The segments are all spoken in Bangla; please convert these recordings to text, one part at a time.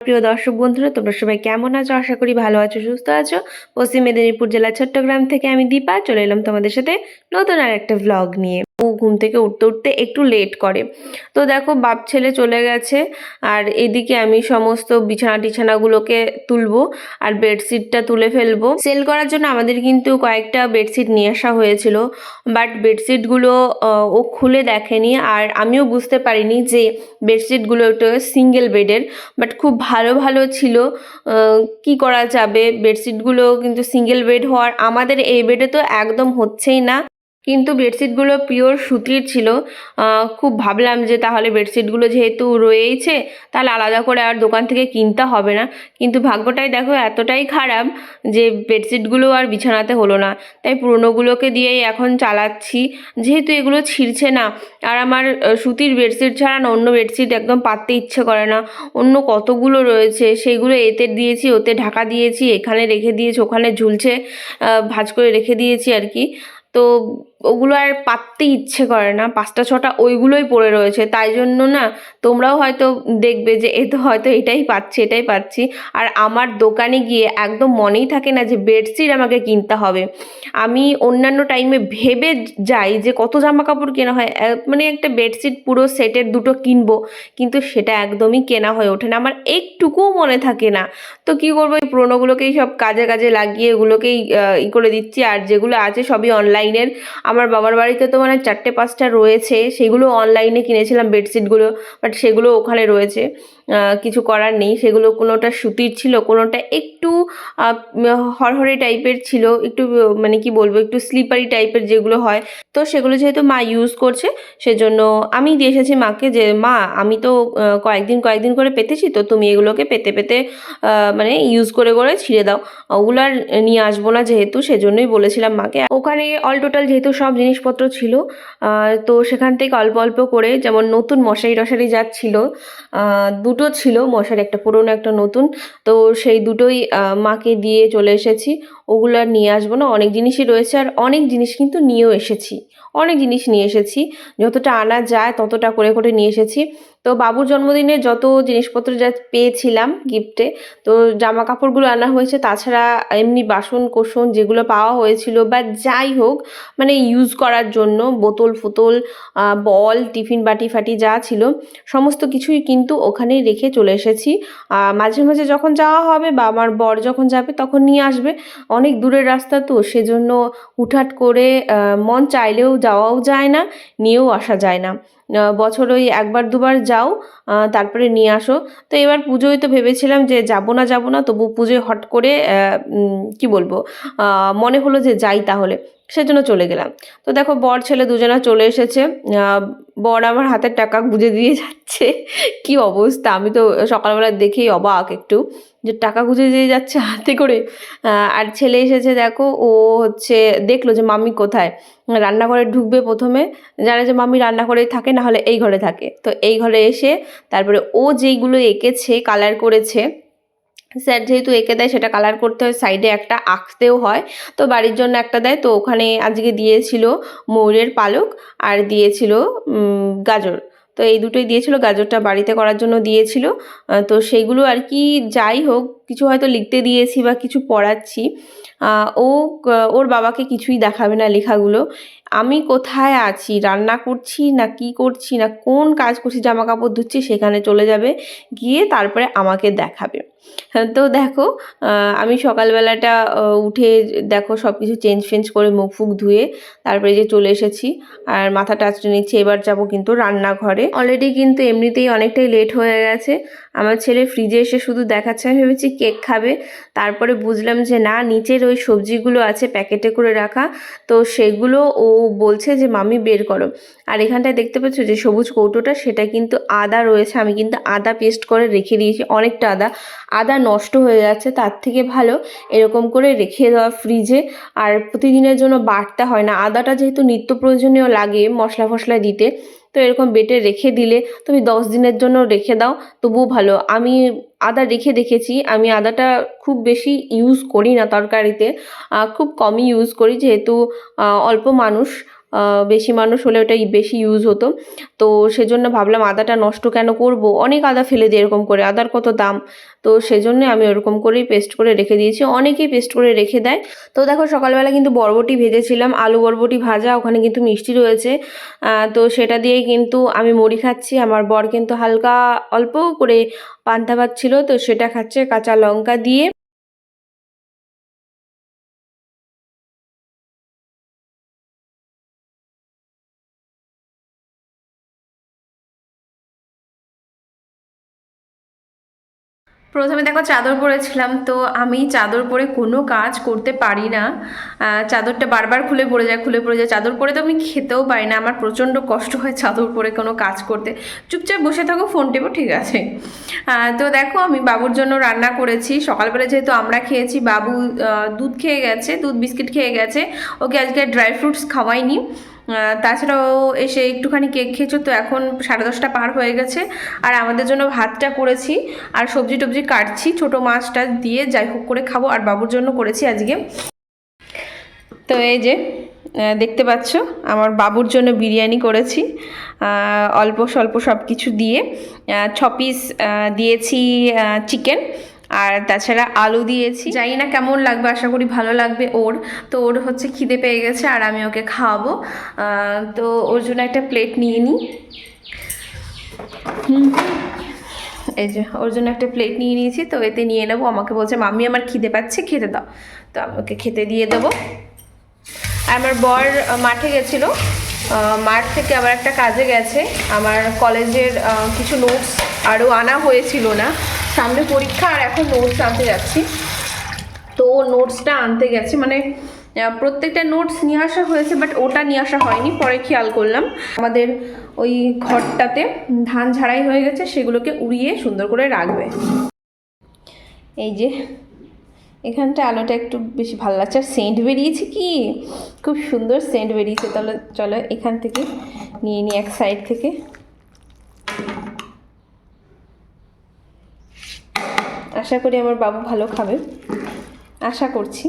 প্রিয় দর্শক বন্ধুরা, তোমরা সবাই কেমন আছো? আশা করি ভালো আছো, সুস্থ আছো। পশ্চিম মেদিনীপুর জেলা চট্টগ্রাম থেকে আমি দীপা, চলে এলাম তোমাদের সাথে নতুন আর একটা ভ্লগ নিয়ে। ও ঘুম থেকে উঠতে উঠতে একটু লেট করে। তো দেখো বাপ ছেলে চলে গেছে, আর এদিকে আমি সমস্ত বিছানা টিছানাগুলোকে তুলবো আর বেডশিটটা তুলে ফেলব। সেল করার জন্য আমাদের কিন্তু কয়েকটা বেডশিট নিয়ে আসা হয়েছিল বাট বেডশিটগুলো ও খুলে দেখেনি আর আমিও বুঝতে পারিনি যে বেডশিটগুলো একটু সিঙ্গেল বেডের বাট খুব ভালো ভালো ছিল। কি করা যাবে? বেডশিটগুলো কিন্তু সিঙ্গেল বেড হওয়ার আমাদের এই বেডে তো একদম হচ্ছেই না। কিন্তু বেডশিটগুলো পিওর সুতির ছিল। খুব ভাবলাম যে তাহলে বেডশিটগুলো যেহেতু রয়েইছে, তাহলে আলাদা করে আর দোকান থেকে কিনতে হবে না। কিন্তু ভাগ্যটাই দেখো এতটাই খারাপ যে বেডশিটগুলো আর বিছানাতে হলো না। তাই পুরনোগুলোকে দিয়েই এখন চালাচ্ছি। যেহেতু এগুলো ছিঁড়ছে না, আর আমার সুতির বেডশিট ছাড়া অন্য বেডশিট একদম পাততে ইচ্ছে করে না। অন্য কতগুলো রয়েছে, সেগুলো এতে দিয়েছি, ওতে ঢাকা দিয়েছি, এখানে রেখে দিয়েছি, ওখানে ঝুলছে ভাঁজ করে রেখে দিয়েছি আর কি। তো ওগুলো আর পাততে ইচ্ছে করে না পাঁচটা ছটা ওইগুলোই পড়ে রয়েছে। তাই জন্য না তোমরাও হয়তো দেখবে যে এ তো হয়তো এটাই পাচ্ছি এটাই পাচ্ছি। আর আমার দোকানে গিয়ে একদম মনেই থাকে না যে বেডশিট আমাকে কিনতে হবে। আমি অন্যান্য টাইমে ভেবে যাই যে কত জামা কাপড় কেনা হয়। মানে একটা বেডশিট পুরো সেটের দুটো কিনবো কিন্তু সেটা একদমই কেনা হয়ে ওঠে না। আমার একটুকুও মনে থাকে না। তো কী করব এই পুরোনোগুলোকেই সব কাজে কাজে লাগিয়ে ওগুলোকেই আহ, ই করে দিচ্ছি। আর যেগুলো আছে সবই অনলাইনের আমার বাবার বাড়িতে তো মানে চারটে পাঁচটা রয়েছে, সেগুলো অনলাইনে কিনেছিলাম বেডশিটগুলো বাট সেগুলো ওখানে রয়েছে। কিছু করার নেই। সেগুলো কোনোটা সুতির ছিল কোনোটা একটু হরহরে টাইপের ছিল একটু মানে কি বলব একটু স্লিপারি টাইপের যেগুলো হয়। তো সেগুলো যেহেতু মা ইউজ করছে সেজন্য আমি দিয়ে এসেছি মাকে যে মা আমি তো কয়েকদিন কয়েকদিন করে পেতেছি তো তুমি এগুলোকে পেতে পেতে মানে ইউজ করে করে ছিঁড়ে দাও। ওগুলো আর নিয়ে আসব না যেহেতু সেজন্যই বলেছিলাম মাকে। ওখানে অল টোটাল যেহেতু সব জিনিসপত্র ছিল তো সেখান থেকে অল্প অল্প করে যেমন নতুন মশারি টশারি যা ছিল আহ, দুটো ছিল, মশার একটা পুরনো, একটা নতুন। তো সেই দুটোই মাকে দিয়ে চলে এসেছি। ওগুলো আর নিয়ে আসব না। অনেক জিনিসই রয়েছে আর অনেক জিনিস কিন্তু নিয়েও এসেছি। অনেক জিনিস নিয়ে এসেছি। যতটা আনা যায় ততটা করে করে নিয়ে এসেছি। তো বাবুর জন্মদিনে যত জিনিসপত্র যা পেয়েছিলাম গিফটে তো জামা কাপড়গুলো আনা হয়েছে, তাছাড়া এমনি বাসন কোসন যেগুলো পাওয়া হয়েছিল বা যাই হোক মানে ইউজ করার জন্য বোতল ফোতল বল, টিফিন বাটি ফাটি যা ছিল, সমস্ত কিছুই কিন্তু ওখানে রেখে চলে এসেছি। মাঝে মাঝে যখন যাওয়া হবে বা আমার বর যখন যাবে তখন নিয়ে আসবে। অনেক দূরের রাস্তা তো, সেজন্য হুটহাট করে মন চাইলেও যাওয়াও যায় না, নিয়েও আসা যায় না। বছর ওই একবার দুবার যাও তারপরে নিয়ে আসো। তো এবার পুজোয় তো ভেবেছিলাম যে যাব না যাব না, তবু পুজোয় হট করে কি বলব মনে হলো যে যাই তাহলে। সেজন্য চলে গেলাম। তো দেখো বর, ছেলে দুজনা চলে এসেছে। বর আমার হাতের টাকা গুঁজে দিয়ে যাচ্ছে। কি অবস্থা? আমি তো সকালবেলা দেখেই অবাক একটু যে টাকা গুঁজে দিয়ে যাচ্ছে হাতে করে। আর ছেলে এসেছে দেখো, ও হচ্ছে দেখল যে মামি কোথায়। রান্নাঘরে ঢুকবে প্রথমে। জানে যে মাম্মি রান্নাঘরেই থাকে, না হলে এই ঘরে থাকে। তো এই ঘরে এসে তারপরে ও যেইগুলো এঁকেছে কালার করেছে স্যার যেহেতু এঁকে দেয়, সেটা কালার করতে হয় সাইডে একটা আঁকতেও হয়। তো বাড়ির জন্য একটা দেয়, তো ওখানে আজকে দিয়েছিল ময়ূরের পালক আর দিয়েছিল গাজর। তো এই দুটোই দিয়েছিল, গাজরটা বাড়িতে করার জন্য দিয়েছিল। তো সেইগুলো আর কি যাই হোক, কিছু হয়তো লিখতে দিয়েছি বা কিছু পড়াচ্ছি। ও ওর বাবাকে কিছুই দেখাবে না লেখাগুলো। আমি কোথায় আছি? রান্না করছি না কি করছি? না কোন কাজ করছি? জামা কাপড় ধুচ্ছি, সেখানে চলে যাবে। গিয়ে তারপরে আমাকে দেখাবে। তো দেখো আমি সকালবেলাটা উঠে দেখো সব কিছু চেঞ্জ ফেঞ্জ করে মুখ ফুক ধুয়ে তারপরে যে চলে এসেছি আর মাথাটা আঁচড়ে নিচ্ছি, এবার যাব কিন্তু রান্নাঘরে। অলরেডি কিন্তু এমনিতেই অনেকটাই লেট হয়ে গেছে। আমার ছেলে ফ্রিজে এসে শুধু দেখাচ্ছে, আমি ভেবেছি কেক খাবে। তারপরে বুঝলাম যে না, নিচের ওই সবজিগুলো আছে প্যাকেটে করে রাখা। তো সেগুলো ও বলছে যে, মামি, বের করো। আর এখানটায় দেখতে পাচ্ছ যে সবুজ কৌটোটা, সেটা কিন্তু আদা রয়েছে। আমি কিন্তু আদা পেস্ট করে রেখে দিয়েছি, অনেকটা আদা। আদা নষ্ট হয়ে যাচ্ছে, তার থেকে ভালো এরকম করে রেখে দেওয়া ফ্রিজে আর প্রতিদিনের জন্য বাটতে হয় না, আদাটা যেহেতু নিত্য প্রয়োজনীয় লাগে মশলা ফসলা দিতে, তো এরকম বেটে রেখে দিলে তুমি দশ দিনের জন্য রেখে দাও, তবুও ভালো। আমি আদা রেখে দেখেছি, আমি আদাটা খুব বেশি ইউজ করি না তরকারিতে খুব কমই ইউজ করি, যেহেতু অল্প মানুষ বেশি মানুষ হলে ওটা বেশি ইউজ হতো। তো সেজন্য ভাবলাম আদাটা নষ্ট কেন করব? অনেক আদা ফেলে দিই এরকম করে, আদার কত দাম? তো সেজন্য আমি ওরকম করেই পেস্ট করে রেখে দিয়েছি। অনেকেই পেস্ট করে রেখে দেয়। তো দেখো সকালবেলা কিন্তু বরবটি ভেজেছিলাম, আলু বরবটি ভাজা, ওখানে কিন্তু মিষ্টি রয়েছে। তো সেটা দিয়েই কিন্তু আমি মুড়ি খাচ্ছি। আমার বর কিন্তু হালকা অল্প করে পান্তা ভাত ছিল, তো সেটা খাচ্ছে কাঁচা লঙ্কা দিয়ে। প্রথমে দেখো চাদর পরেছিলাম, তো আমি চাদর পরে কোনো কাজ করতে পারি না। চাদরটা বারবার খুলে পড়ে যায়, খুলে পড়ে যায়। চাদর পরে তো আমি খেতেও পারি না, আমার প্রচণ্ড কষ্ট হয় চাদর পরে কোনো কাজ করতে। চুপচাপ বসে থাকো ফোন টেপো, ঠিক আছে। তো দেখো আমি বাবুর জন্য রান্না করেছি। সকালবেলা যেহেতু আমরা খেয়েছি, বাবু দুধ খেয়ে গেছে, দুধ বিস্কিট খেয়ে গেছে। ওকে আজকে ড্রাই ফ্রুটস খাওয়াইনি। তাছাড়াও এসে একটুখানি কেক খেয়েছো তো এখন সাড়ে দশটা পার হয়ে গেছে। আর আমাদের জন্য ভাতটা করেছি আর সবজি টবজি কাটছি, ছোট মাছটা দিয়ে যাই হোক করে খাব আর বাবুর জন্য করেছি আজকে। তো এই যে দেখতে পাচ্ছ, আমার বাবুর জন্য বিরিয়ানি করেছি অল্প স্বল্প সব কিছু দিয়ে ছ পিস দিয়েছি চিকেন আর তাছাড়া আলু দিয়েছি। জানি না কেমন লাগবে, আশা করি ভালো লাগবে ওর। তো ওর হচ্ছে খিদে পেয়ে গেছে আর আমি ওকে খাওয়াবো। তো ওর জন্য একটা প্লেট নিয়ে নিই এই যে, ওর জন্য একটা প্লেট নিয়ে নিয়েছি, তো এতে নিয়ে নেব। আমাকে বলছে, মাম্মি, আমার খিদে পাচ্ছে, খেতে দাও। তো আমি ওকে খেতে দিয়ে দেবো। আমার বর মাঠে গেছিল। মাঠ থেকে আবার একটা কাজে গেছে। আমার কলেজের কিছু নোটস আরও আনা হয়েছিল না। সামনে পরীক্ষা আর এখন নোটস আনতে যাচ্ছি। তো নোটসটা আনতে গেছে। মানে প্রত্যেকটা নোটস নিয়ে আসা হয়েছে বাট ওটা নিয়ে আসা হয়নি। পরে খেয়াল করলাম। আমাদের ওই ঘরটাতে ধান ঝাড়াই হয়ে গেছে, সেগুলোকে উড়িয়ে সুন্দর করে রাখবে। এই যে এখানটা আলোটা একটু বেশি ভালো লাগছে। আর সেন্ট বেরিয়েছে কি? খুব সুন্দর সেন্ট বেরিয়েছে। তাহলে চলো এখান থেকে নিয়ে নিই এক সাইড থেকে। আশা করি আমার বাবু ভালো খাবে। আশা করছি।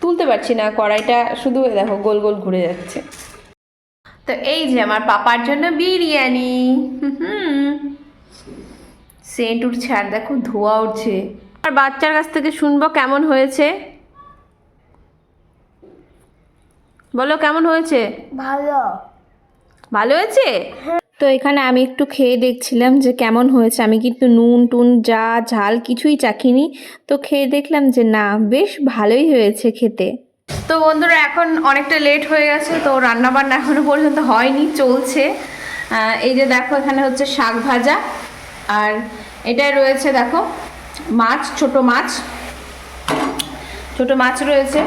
তুলতে পারছি না, কড়াইটা শুধু দেখো গোল গোল ঘুরে যাচ্ছে। তো এই যে আমার পাপার জন্য বিরিয়ানি। হুম। সেন্ট উঠছে আর দেখো ধোয়া উঠছে। আর বাচ্চার কাছ থেকে শুনব কেমন হয়েছে? বলো কেমন হয়েছে? ভালো। ভালো হয়েছে? তো এখানে আমি একটু খেয়ে দেখছিলাম যে কেমন হয়েছে। আমি কিন্তু নুন টুন যা ঝাল কিছুই চাখিনি। তো খেয়ে দেখলাম যে না বেশ ভালোই হয়েছে খেতে। তো বন্ধুরা এখন অনেকটা লেট হয়ে গেছে তো রান্না বান্না এখনও পর্যন্ত হয়নি চলছে। এই যে দেখো এখানে হচ্ছে শাক ভাজা। আর এটাই রয়েছে দেখো মাছ, ছোট মাছ। ছোট মাছ রয়েছে।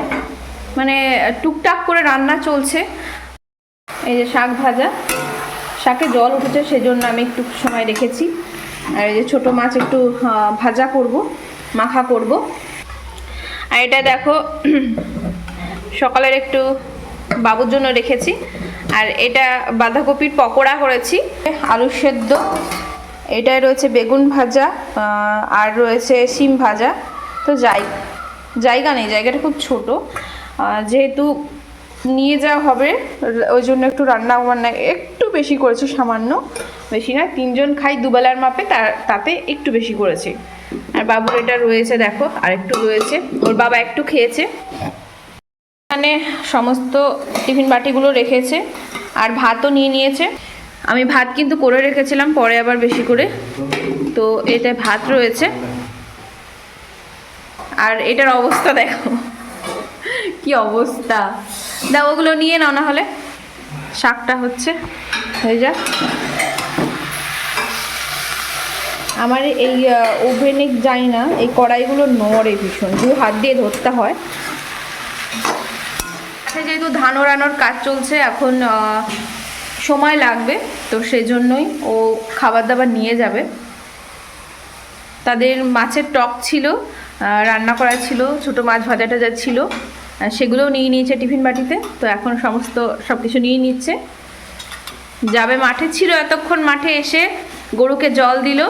মানে টুকটাক করে রান্না চলছে। এই যে শাক ভাজা। শাকে জল উঠেছে, সেজন্য আমি একটু সময় রেখেছি। আর এই যে ছোটো মাছ একটু ভাজা করব, মাখা করব। আর এটা দেখো, সকালের একটু বাবুর জন্য রেখেছি। আর এটা বাঁধাকপির পকোড়া করেছি। আলু সেদ্ধ। এটায় রয়েছে বেগুন ভাজা আর রয়েছে শিম ভাজা। তো যাই, জায়গা নেই, জায়গাটা খুব ছোট। যেহেতু নিয়ে যাওয়া হবে, ওই জন্য একটু রান্না বান্না একটু বেশি করেছি সামান্য। বেশি না তিনজন খাই দুবেলার মাপে, তার, তাতে একটু বেশি করেছি। আর বাবুর এটা রয়েছে, দেখো আর একটু রয়েছে। ওর বাবা একটু খেয়েছে। এখানে সমস্ত টিফিন বাটিগুলো রেখেছে, আর ভাতও নিয়ে নিয়েছে। আমি ভাত কিন্তু করে রেখেছিলাম, পরে আবার বেশি করে। তো এটা ভাত রয়েছে। আর এটার অবস্থা দেখো। কি অবস্থা? দাও ওগুলো নিয়ে নাও না হলে শাকটা হচ্ছে। হয়ে যাক। আমার এই ওভেনে যাই না, এই কড়াইগুলো নড়ে ভীষণ। দু হাত দিয়ে ধরতে হয়। আচ্ছা যেহেতু ধান ওড়ানোর কাজ চলছে, এখন সময় লাগবে, তো সেজন্যই ও খাবার দাবার নিয়ে যাবে। তাদের মাছের টক ছিল রান্না করা ছিল, ছোট মাছ ভাজা টাজা ছিল সেগুলোও নিয়ে নিয়েছে টিফিন বাটিতে, তো এখন সমস্ত সব কিছু নিয়ে নিচ্ছে। যাবে মাঠে ছিল এতক্ষণ মাঠে এসে গরুকে জল দিল,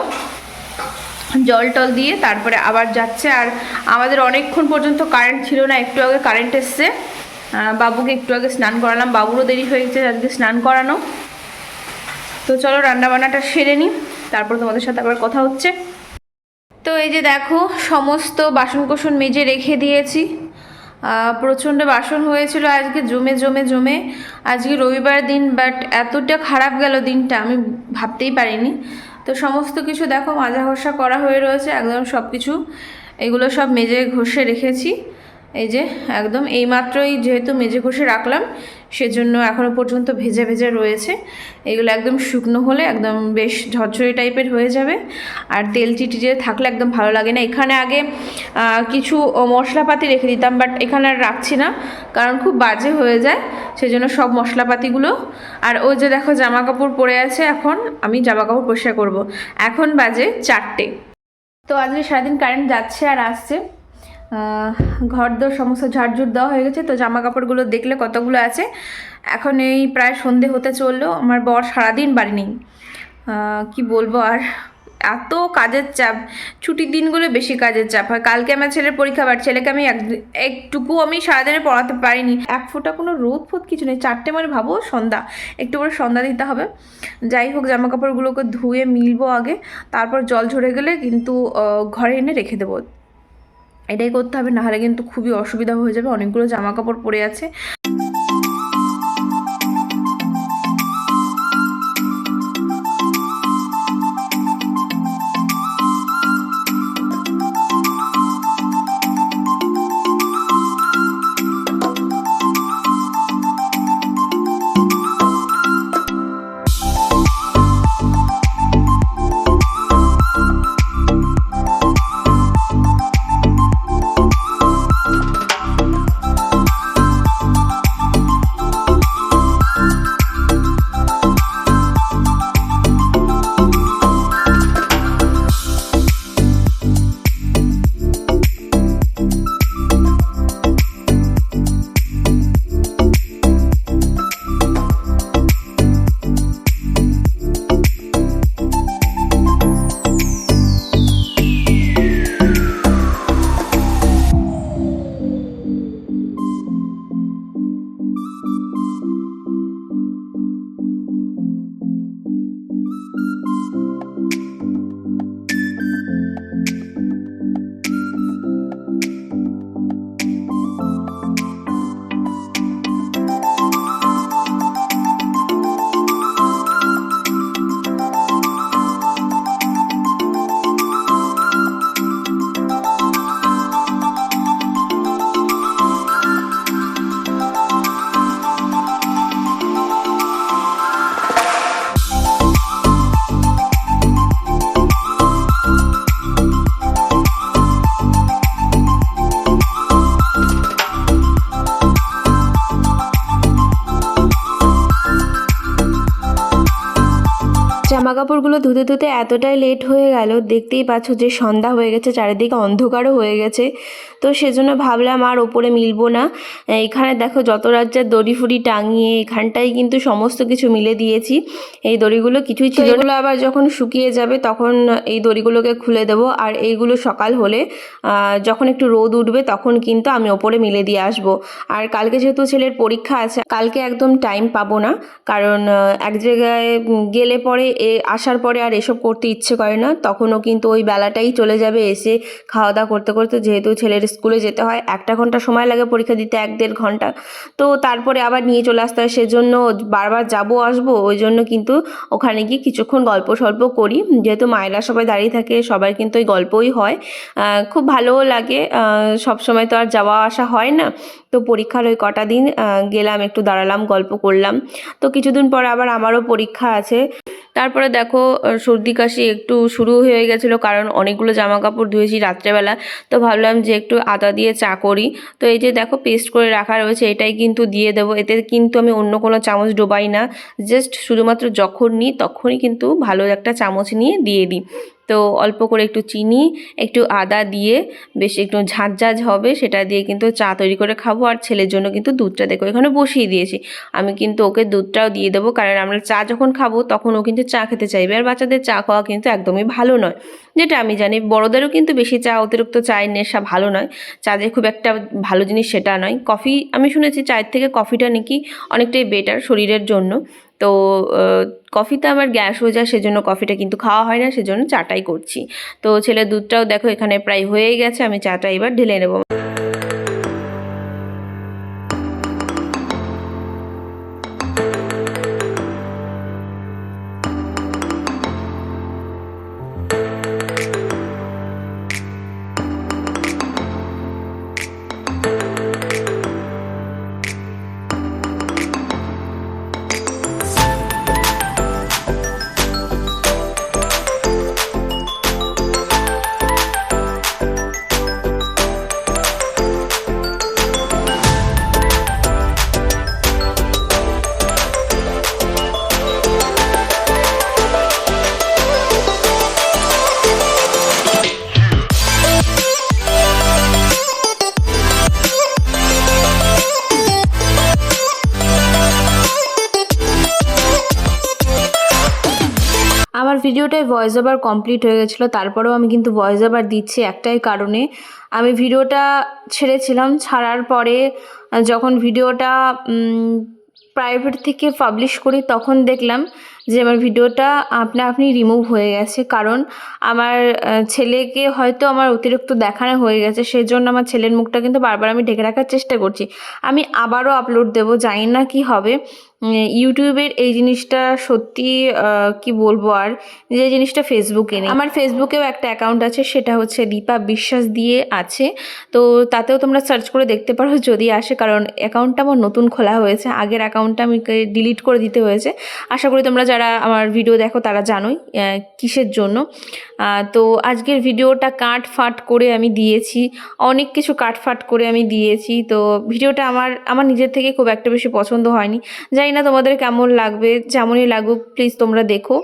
জল টল দিয়ে তারপরে আবার যাচ্ছে। আর আমাদের অনেকক্ষণ পর্যন্ত কারেন্ট ছিল না, একটু আগে কারেন্ট এসছে। বাবুকে একটু আগে স্নান করালাম। বাবুরও দেরি হয়ে গেছে আজকে স্নান করানো। তো চলো রান্নাবান্নাটা সেরে নিই, তারপর তোমাদের সাথে আবার কথা হচ্ছে। তো এই যে দেখো, সমস্ত বাসন কোসন মেজে রেখে দিয়েছি। প্রচণ্ড বাসন হয়েছিল আজকে, জমে জমে জমে। আজকে রবিবার দিন বাট এতটা খারাপ গেল দিনটা, আমি ভাবতেই পারিনি। তো সমস্ত কিছু দেখো, মাজা ঘষা করা হয়ে রয়েছে, একদম সব কিছু এগুলো সব মেজে ঘষে রেখেছি। এই যে, একদম এইমাত্রই যেহেতু মেজে ঘষে রাখলাম, সেজন্য এখনও পর্যন্ত ভেজে ভেজে রয়েছে। এগুলো একদম শুকনো হলে একদম বেশ ঝরঝরে টাইপের হয়ে যাবে। আর তেল চিটি যে থাকলে একদম ভালো লাগে না। এখানে আগে কিছু মশলাপাতি রেখে দিতাম, বাট এখানে আর রাখছি না, কারণ খুব বাজে হয়ে যায়, সেজন্য সব মশলাপাতিগুলো। আর ওই যে দেখো জামা কাপড় পরে আছে এখন, আমি জামা কাপড় পরিষ্কার করব। এখন বাজে চারটে। তো আজকে সারাদিন কারেন্ট যাচ্ছে আর আসছে। ঘর দোর সমস্ত ঝাড়ঝুট দেওয়া হয়ে গেছে, তো জামা কাপড়গুলো দেখলে কতগুলো আছে। এখন এই প্রায় সন্ধে হতে চলল, আমার বর সারাদিন বাড়ি নেই। কি বলব আর, এত কাজের চাপ, ছুটির দিনগুলো বেশি কাজের চাপ হয়। কালকে আমার ছেলের পরীক্ষা, বাট ছেলেকে আমি এক একটুকু আমি সারাদিনে পড়াতে পারিনি। এক ফোঁটা কোনো রোদ ফোদ কিছু নেই, চারটে মানে ভাবো সন্ধ্যা, একটু করে সন্ধ্যা দিতে হবে। যাই হোক জামা কাপড়গুলোকে ধুয়ে মিলবো আগে, তারপর জল ঝরে গেলে কিন্তু ঘরে এনে রেখে দেবো। এটাই করতে হবে নাহলে কিন্তু খুবই অসুবিধা হয়ে যাবে। অনেকগুলো জামা কাপড় পরে আছে। কাপড়গুলো ধুতে ধুতে এতটাই লেট হয়ে গেল দেখতেই পাচ্ছ যে সন্ধ্যা হয়ে গেছে চারিদিকে অন্ধকারও হয়ে গেছে। তো সেজন্য ভাবলাম আর ওপরে মিলবো না। এখানে দেখো যত রাজ্যের দড়ি ফুড়ি টাঙিয়ে এখানটাই কিন্তু সমস্ত কিছু মিলে দিয়েছি। এই দড়িগুলো কিছুই ছিল এগুলো আবার যখন শুকিয়ে যাবে তখন এই দড়িগুলোকে খুলে দেবো। আর এইগুলো সকাল হলে যখন একটু রোদ উঠবে তখন কিন্তু আমি ওপরে মিলে দিয়ে আসব। আর কালকে যেহেতু ছেলের পরীক্ষা আছে কালকে একদম টাইম পাবো না। কারণ এক জায়গায় গেলে পরে এ আসার পরে আর এসব করতে ইচ্ছে করে না। তখনও কিন্তু ওই বেলাটাই চলে যাবে এসে খাওয়া দাওয়া করতে করতে যেহেতু ছেলের স্কুলে যেতে হয়, একটা ঘণ্টা সময় লাগে পরীক্ষা দিতে, এক দেড় ঘণ্টা। তো তারপরে আবার নিয়ে চলে আসতে হয়। সেজন্য বারবার যাব, আসব, ওই জন্য কিন্তু ওখানে গিয়ে কিছুক্ষণ গল্প সল্প করি। যেহেতু মায়েরা সবাই দাঁড়িয়ে থাকে, সবার কিন্তু ওই গল্পই হয়। খুব ভালোও লাগে। সব সময় তো আর যাওয়া আসা হয় না। তো পরীক্ষার ওই কটা দিন গেলাম, একটু দাঁড়ালাম, গল্প করলাম। তো কিছুদিন পর আবার আমারও পরীক্ষা আছে। তারপরে দেখো সর্দি কাশি একটু শুরু হয়ে গেছিল কারণ অনেকগুলো জামা কাপড় ধুয়েছি রাত্রেবেলা। তো ভাবলাম যে একটু আদা দিয়ে চা করি। তো এই যে দেখো পেস্ট করে রাখা রয়েছে, এটাই কিন্তু দিয়ে দেবো। এতে কিন্তু আমি অন্য কোনো চামচ ডোবাই না জাস্ট শুধুমাত্র যখন নিই তখনই কিন্তু ভালো একটা চামচ নিয়ে দিয়ে দিই। তো অল্প করে একটু চিনি, একটু আদা দিয়ে বেশ একটু ঝাঁঝ ঝাঁঝ হবে, সেটা দিয়ে কিন্তু চা তৈরি করে খাব। আর ছেলের জন্য কিন্তু দুধটা দেখো এখানে বসিয়ে দিয়েছি। আমি কিন্তু ওকে দুধটাও দিয়ে দেবো, কারণ আমরা চা যখন খাব তখন ও কিন্তু চা খেতে চাইবে। আর বাচ্চাদের চা খাওয়া কিন্তু একদমই ভালো নয়। যেটা আমি জানি বড়োদেরও কিন্তু বেশি চা অতিরিক্ত চায়ের নেশা ভালো নয়। চা যে খুব একটা ভালো জিনিস সেটা নয়। কফি, আমি শুনেছি চায়ের থেকে কফিটা নাকি অনেকটাই বেটার শরীরের জন্য। তো কফিতে আমার গ্যাস হয়ে যায়, সেজন্য কফিটা কিন্তু খাওয়া হয় না, সেজন্য চাটাই করছি। তো ছেলে দুধটাও দেখো এখানে প্রায় হয়ে গেছে, আমি চাটা এবার ঢেলে নেব। ভিডিওটায় ভয়েস ওভার কমপ্লিট হয়ে গেছিল, তারপরেও আমি কিন্তু ভয়েস ওভার দিচ্ছি একটাই কারণে। আমি ভিডিওটা ছেড়েছিলাম, ছাড়ার পরে যখন ভিডিওটা প্রাইভেট থেকে পাবলিশ করি, তখন দেখলাম যে আমার ভিডিওটা আপনা আপনি রিমুভ হয়ে গেছে। কারণ আমার ছেলেকে হয়তো আমার অতিরিক্ত দেখানো হয়ে গেছে সেই জন্য আমার ছেলের মুখটা কিন্তু বারবার আমি ঢেকে রাখার চেষ্টা করছি। আমি আবারও আপলোড দেবো, জানি না কি হবে। ইউটিউবের এই জিনিসটা সত্যি কি বলব আর, যে জিনিসটা ফেসবুকে নেই। আমার ফেসবুকেও একটা অ্যাকাউন্ট আছে, সেটা হচ্ছে দীপা বিশ্বাস দিয়ে আছে। তো তাতেও তোমরা সার্চ করে দেখতে পারো যদি আসে, কারণ অ্যাকাউন্টটা আমার নতুন খোলা হয়েছে। আগের অ্যাকাউন্টটা আমি ডিলিট করে দিতে হয়েছে। আশা করি তোমরা যারা আমার ভিডিও দেখো, তারা জানোই কিসের জন্য। তো আজকের ভিডিওটা কাট ফাট করে আমি দিয়েছি। অনেক কিছু কাট ফাট করে আমি দিয়েছি। তো ভিডিওটা আমার আমার নিজের থেকে খুব একটা বেশি পছন্দ হয়নি। জানি না তোমাদের কেমন লাগবে, যেমনই লাগুক প্লিজ তোমরা দেখো।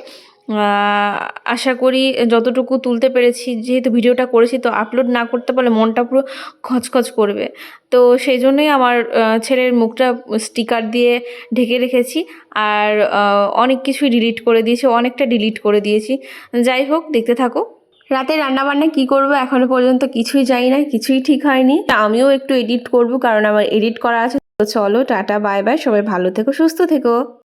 আশা করি যতটুকু তুলতে পেরেছি, যেহেতু ভিডিওটা করেছি, তো আপলোড না করতে পারলে মনটা পুরো খচখচ করবে। তো সেই জন্যই আমার ছেলের মুখটা স্টিকার দিয়ে ঢেকে রেখেছি আর অনেক কিছুই ডিলিট করে দিয়েছি, অনেকটা ডিলিট করে দিয়েছি। যাই হোক, দেখতে থাকো। রাতে রান্নাবান্না কি করব এখনও পর্যন্ত কিছুই জানি না, কিছুই ঠিক হয়নি। আমিও একটু এডিট করব, কারণ আমার এডিট করা আছে। তো চলো, টাটা বাই বাই সবাই ভালো থেকো, সুস্থ থেকো।